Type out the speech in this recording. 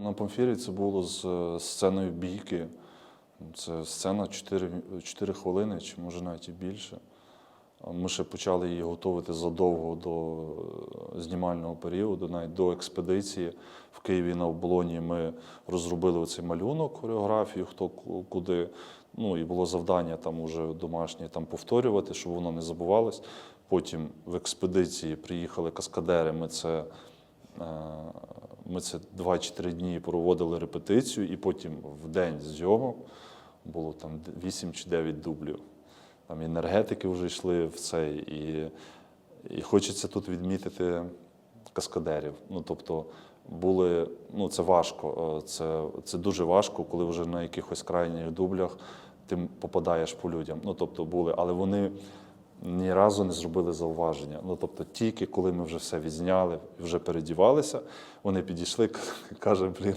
На Памфірі це було з е, сценою бійки. Це сцена 4, 4 хвилини, чи може навіть і більше. Ми ще почали її готувати задовго до е, знімального періоду, навіть до експедиції. В Києві на оболоні ми розробили оцей малюнок, хореографію, хто куди. Ну і було завдання там уже домашнє там повторювати, щоб воно не забувалось. Потім в експедиції приїхали каскадери. Ми це Е, Ми це 2 чи 3 дні проводили репетицію, і потім в день зйомок було там 8 чи 9 дублів. Там енергетики вже йшли в цей, і, і хочеться тут відмітити каскадерів. Ну, тобто, були, ну це важко, е, це, це дуже важко, коли вже на якихось крайніх дублях ти попадаєш по людям. Ну, тобто були, але вони ні разу не зробили зауваження. Ну, тобто, тільки коли ми вже все відзняли, вже передівалися, вони підійшли, каже, блін,